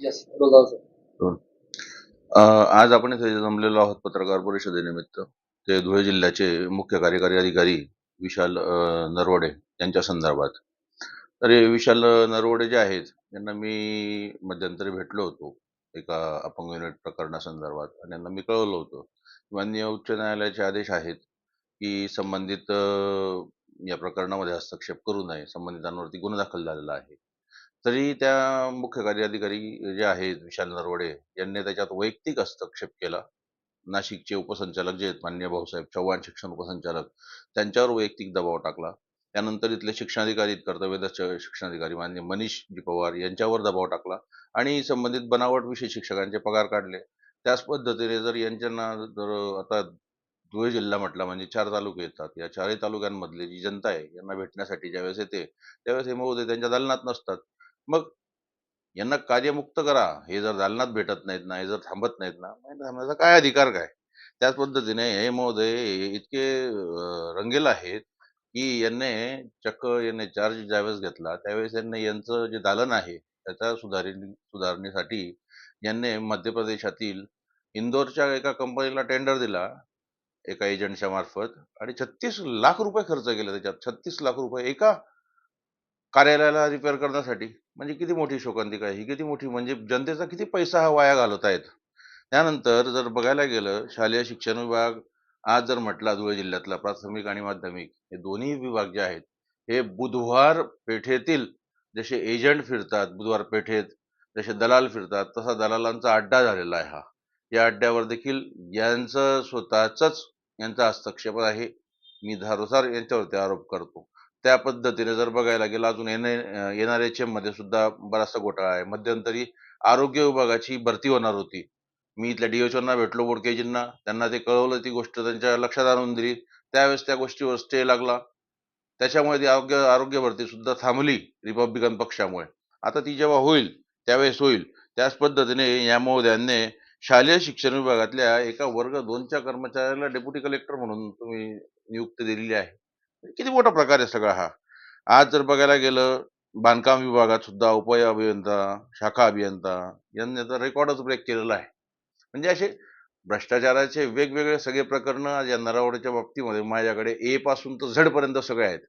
Yes रोगाव sir आज आपण इथे जमलेलो आहोत पत्रकार परिषदेनिमित्त ते धुळे जिल्ह्याचे मुख्य कार्यकारी अधिकारी विशाल अ, नरवडे यांच्या संदर्भात. तर हे विशाल नरवडे जे आहेत यांना मी मध्यंतरी भेटलो होतो एका अपंग युनिट प्रकरणासंदर्भात आणि यांना मी कळवलं होतं. माननीय उच्च न्यायालयाचे आदेश आहेत की संबंधित अ, या प्रकरणामध्ये हस्तक्षेप करू नये. संबंधितांवरती गुन्हा दाखल झालेला आहे. तरी त्या मुख्य कार्याधिकारी जे आहेत विशाल नरवडे यांनी त्याच्यात वैयक्तिक हस्तक्षेप केला. नाशिकचे उपसंचालक जे आहेत मान्य भाऊसाहेब चव्हाण शिक्षण उपसंचालक त्यांच्यावर वैयक्तिक दबाव टाकला. त्यानंतर इथले शिक्षणाधिकारी कर्तव्यदक्ष शिक्षणाधिकारी मान्य मनीष जी पवार यांच्यावर दबाव टाकला आणि संबंधित बनावट विषय शिक्षकांचे पगार काढले. त्याच पद्धतीने जर यांच्यांना जर आता धुळे जिल्हा म्हटला म्हणजे चार तालुके येतात. या चारही तालुक्यांमधली जी जनता आहे यांना भेटण्यासाठी ज्यावेळेस येते त्यावेळेस हे महोदय त्यांच्या दालनात नसतात. मग यांना कार्यमुक्त करा. हे जर दालनात भेटत नाहीत ना हे जर थांबत नाहीत ना थांबण्याचा काय अधिकार काय? त्याच पद्धतीने हे महोदय इतके रंगेल आहेत की यांनी चक्क यांनी चार्ज ज्यावेळेस घेतला त्यावेळेस यांनी यांचं जे दालन आहे त्याच्या सुधारी सुधारणेसाठी यांनी मध्य प्रदेशातील इंदोरच्या एका कंपनीला टेंडर दिला एका एजंटच्या मार्फत आणि छत्तीस लाख रुपये खर्च केले त्याच्यात. छत्तीस लाख रुपये एका कार्यालयाला रिपेअर करण्यासाठी. म्हणजे किती मोठी शोकांतिका आहे ही किती मोठी म्हणजे जनतेचा किती पैसा हा वाया घालवत आहेत त्यानंतर जर बघायला गेलं शालेय शिक्षण विभाग आज जर म्हटला धुळे जिल्ह्यातला प्राथमिक आणि माध्यमिक हे दोन्ही विभाग जे आहेत हे बुधवार पेठेतील जसे एजंट फिरतात बुधवार पेठेत जसे दलाल फिरतात तसा दलालांचा अड्डा झालेला आहे हा. या अड्ड्यावर देखील यांचं स्वतःच यांचा हस्तक्षेप आहे. मी धारुसार यांच्यावरती आरोप करतो. त्या पद्धतीने जर बघायला गेलं अजून एन एन एच एममध्ये सुद्धा बराचसा घोटाळा आहे. मध्यंतरी आरोग्य विभागाची भरती होणार होती. मी इथल्या डीएचओना भेटलो बोडकेजींना. त्यांना ते कळवलं ती गोष्ट त्यांच्या लक्षात आणून दिली. त्यावेळेस त्या गोष्टीवर स्टे लागला. त्याच्यामुळे ती आरोग्य आरोग्य भरती सुद्धा थांबली रिपब्लिकन पक्षामुळे. आता ती जेव्हा होईल त्यावेळेस होईल. त्याच पद्धतीने या महोदयांनी शालेय शिक्षण विभागातल्या एका वर्ग दोनच्या कर्मचाऱ्याला डेप्युटी कलेक्टर म्हणून तुम्ही नियुक्ती दिलेली आहे. किती मोठा प्रकार आहे सगळा हा. आज जर बघायला गेलं बांधकाम विभागात सुद्धा उपाय अभियंता शाखा अभियंता यांनी आता रेकॉर्डच ब्रेक केलेला आहे. म्हणजे असे भ्रष्टाचाराचे वेगवेगळे सगळे प्रकरण आज या नरावड्याच्या बाबतीमध्ये माझ्याकडे ए पासून तर झडपर्यंत सगळे आहेत.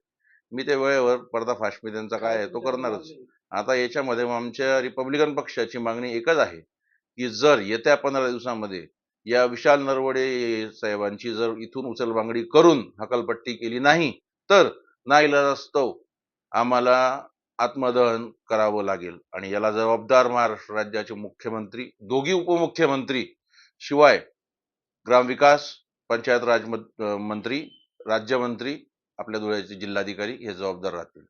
मी ते वेळेवर पर्दाफाश मी त्यांचा काय आहे तो करणारच. आता याच्यामध्ये आमच्या रिपब्लिकन पक्षाची मागणी एकच आहे की जर येत्या पंधरा दिवसामध्ये या विशाल नरवडे साहेबांची जर इथून उचलबांगडी करून हकलपट्टी केली नाही तर नाईलाजास्तव आम्हाला आत्मदहन करावं लागेल. आणि याला जबाबदार महाराष्ट्र राज्याचे मुख्यमंत्री दोघी उपमुख्यमंत्री शिवाय ग्रामविकास पंचायत राज मंत्री राज्यमंत्री आपल्या धुळ्याचे जिल्हाधिकारी हे जबाबदार राहतील.